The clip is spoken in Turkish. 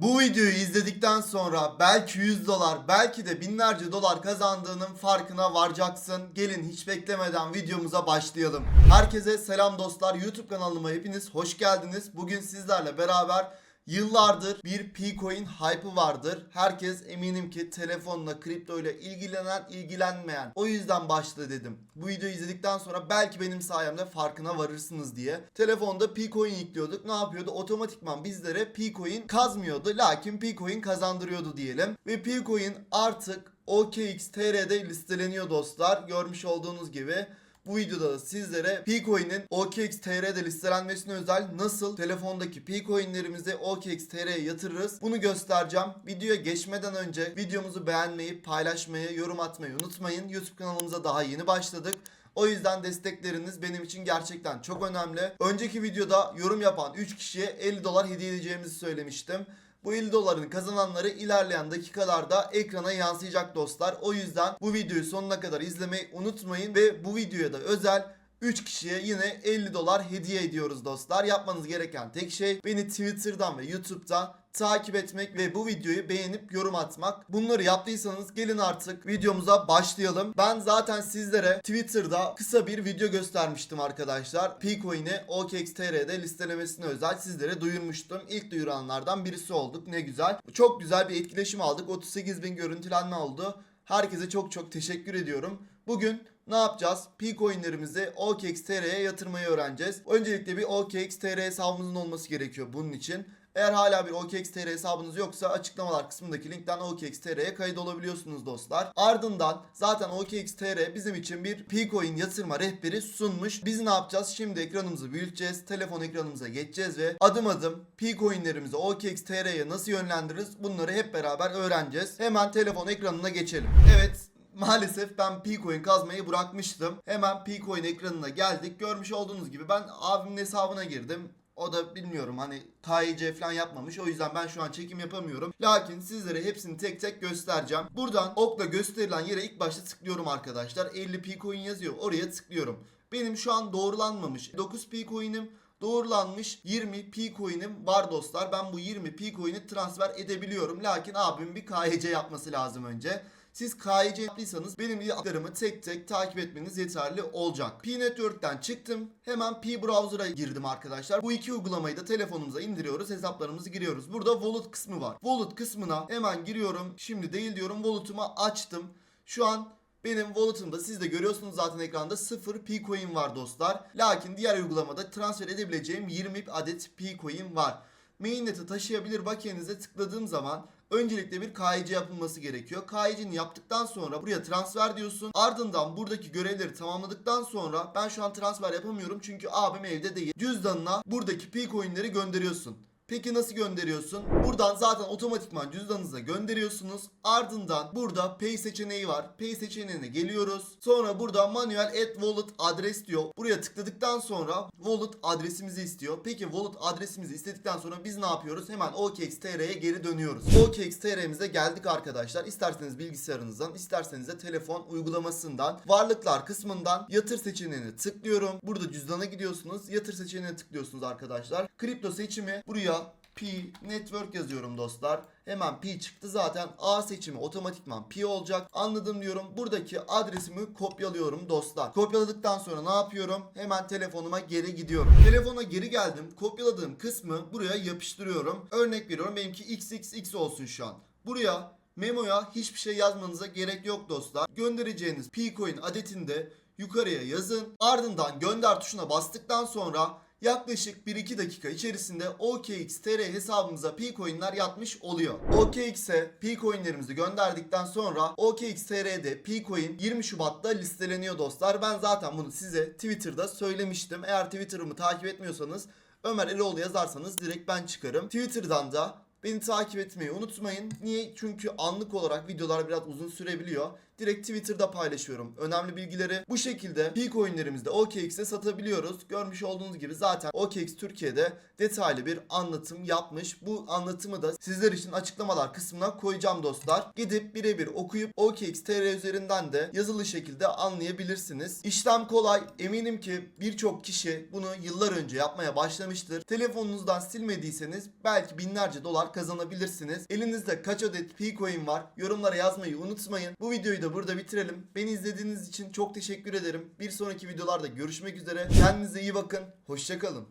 Bu videoyu izledikten sonra belki 100 dolar, belki de binlerce dolar kazandığının farkına varacaksın. Gelin hiç beklemeden videomuza başlayalım. Herkese selam dostlar. YouTube kanalıma hepiniz hoş geldiniz. Bugün sizlerle beraber Yıllardır bir P-Coin hype'ı vardır. Herkes eminim ki telefonla, kripto ile ilgilenen, ilgilenmeyen. O yüzden başla dedim. Bu videoyu izledikten sonra belki benim sayemde farkına varırsınız diye. Telefonda P-Coin yüklüyorduk. Ne yapıyordu? Otomatikman bizlere P-Coin kazmıyordu. Lakin P-Coin kazandırıyordu diyelim. Ve P-Coin artık OKXTR'de listeleniyor dostlar. Görmüş olduğunuz gibi. Bu videoda da sizlere P-Coin'in OKXTR'de listelenmesine özel nasıl telefondaki P-Coin'lerimizi OKXTR'ye yatırırız bunu göstereceğim. Videoya geçmeden önce videomuzu beğenmeyi, paylaşmayı, yorum atmayı unutmayın. YouTube kanalımıza daha yeni başladık. O yüzden destekleriniz benim için gerçekten çok önemli. Önceki videoda yorum yapan 3 kişiye 50 dolar hediye edeceğimizi söylemiştim. Bu 50 doların kazananları ilerleyen dakikalarda ekrana yansıyacak dostlar. O yüzden bu videoyu sonuna kadar izlemeyi unutmayın ve bu videoya da özel 3 kişiye yine 50 dolar hediye ediyoruz dostlar. Yapmanız gereken tek şey beni Twitter'dan ve YouTube'dan takip etmek ve bu videoyu beğenip yorum atmak. Bunları yaptıysanız gelin artık videomuza başlayalım. Ben zaten sizlere Twitter'da kısa bir video göstermiştim arkadaşlar. P-Coin'i OKXTR'de listelemesine özel sizlere duyurmuştum. İlk duyuranlardan birisi olduk. Ne güzel. Çok güzel bir etkileşim aldık. 38 bin görüntülenme oldu. Herkese çok çok teşekkür ediyorum. Bugün ne yapacağız? P-Coin'lerimizi OKXTR'ye yatırmayı öğreneceğiz. Öncelikle bir OKXTR hesabımızın olması gerekiyor bunun için. Eğer hala bir OKXTR hesabınız yoksa açıklamalar kısmındaki linkten OKXTR'ye kayıt olabiliyorsunuz dostlar. Ardından zaten OKXTR bizim için bir P-Coin yatırma rehberi sunmuş. Biz ne yapacağız? Şimdi ekranımızı büyüteceğiz. Telefon ekranımıza geçeceğiz ve adım adım P-Coin'lerimizi OKXTR'ye nasıl yönlendiririz? Bunları hep beraber öğreneceğiz. Hemen telefon ekranına geçelim. Evet Maalesef ben P-Coin kazmayı bırakmıştım. Hemen P-Coin ekranına geldik. Görmüş olduğunuz gibi ben abimin hesabına girdim. O da bilmiyorum hani KYC falan yapmamış. O yüzden ben şu an çekim yapamıyorum. Lakin sizlere hepsini tek tek göstereceğim. Buradan okla gösterilen yere ilk başta tıklıyorum arkadaşlar. 50 P-Coin yazıyor. Oraya tıklıyorum. Benim şu an doğrulanmamış 9 P-Coin'im doğrulanmış 20 P-Coin'im var dostlar. Ben bu 20 P-Coin'i transfer edebiliyorum. Lakin abimin bir KYC yapması lazım önce. Siz KYC yaptıysanız benim yaptıklarımı tek tek takip etmeniz yeterli olacak. P-Network'ten çıktım. Hemen P-Browser'a girdim arkadaşlar. Bu iki uygulamayı da telefonumuza indiriyoruz. Hesaplarımızı giriyoruz. Burada Wallet kısmı var. Wallet kısmına hemen giriyorum. Şimdi değil diyorum. Wallet'ımı açtım. Şu an benim wallet'ımda siz de görüyorsunuz zaten ekranda 0 P-Coin var dostlar. Lakin diğer uygulamada transfer edebileceğim 20 adet P-Coin var. Mainnet'e taşıyabilir bakiyenize tıkladığım zaman öncelikle bir KYC yapılması gerekiyor. KYC'ni yaptıktan sonra buraya transfer diyorsun. Ardından buradaki görevleri tamamladıktan sonra ben şu an transfer yapamıyorum çünkü abim evde değil. Cüzdanına buradaki P-Coin'leri gönderiyorsun. Peki nasıl gönderiyorsun? Buradan zaten otomatikman cüzdanınıza gönderiyorsunuz. Ardından burada Pay seçeneği var. Pay seçeneğine geliyoruz. Sonra burada manuel add wallet adres diyor. Buraya tıkladıktan sonra wallet adresimizi istiyor. Peki wallet adresimizi istedikten sonra biz ne yapıyoruz? Hemen OKXTR'ye geri dönüyoruz. OKXTR'mize geldik arkadaşlar. İsterseniz bilgisayarınızdan, isterseniz de telefon uygulamasından, varlıklar kısmından yatır seçeneğine tıklıyorum. Burada cüzdana gidiyorsunuz. Yatır seçeneğine tıklıyorsunuz arkadaşlar. Kripto seçimi buraya P network yazıyorum dostlar. Hemen P çıktı zaten A seçimi otomatikman P olacak. Anladım diyorum. Buradaki adresimi kopyalıyorum dostlar. Kopyaladıktan sonra ne yapıyorum? Hemen telefonuma geri gidiyorum. Telefona geri geldim. Kopyaladığım kısmı buraya yapıştırıyorum. Örnek veriyorum benimki XXX olsun şu an. Buraya memoya hiçbir şey yazmanıza gerek yok dostlar. Göndereceğiniz P-Coin adetinde yukarıya yazın. Ardından gönder tuşuna bastıktan sonra yaklaşık 1-2 dakika içerisinde OKXTR hesabımıza P-Coin'ler yatmış oluyor. OKX'e P-Coin'lerimizi gönderdikten sonra OKXTR'de P-Coin 20 Şubat'ta listeleniyor dostlar. Ben zaten bunu size Twitter'da söylemiştim. Eğer Twitter'ımı takip etmiyorsanız Ömer Eroğlu yazarsanız direkt ben çıkarım. Twitter'dan da Beni takip etmeyi unutmayın. Niye? Çünkü anlık olarak videolar biraz uzun sürebiliyor. direkt Twitter'da paylaşıyorum. Önemli bilgileri bu şekilde P coinlerimizde OKX'e satabiliyoruz. Görmüş olduğunuz gibi zaten OKX Türkiye'de detaylı bir anlatım yapmış. Bu anlatımı da sizler için açıklamalar kısmına koyacağım dostlar. Gidip birebir okuyup OKX TR üzerinden de yazılı şekilde anlayabilirsiniz. İşlem kolay. Eminim ki birçok kişi bunu yıllar önce yapmaya başlamıştır. Telefonunuzdan silmediyseniz belki binlerce dolar kazanabilirsiniz. Elinizde kaç adet P-Coin var? Yorumlara yazmayı unutmayın. Bu videoyu da burada bitirelim. Beni izlediğiniz için çok teşekkür ederim. Bir sonraki videolarda görüşmek üzere. Kendinize iyi bakın. Hoşçakalın.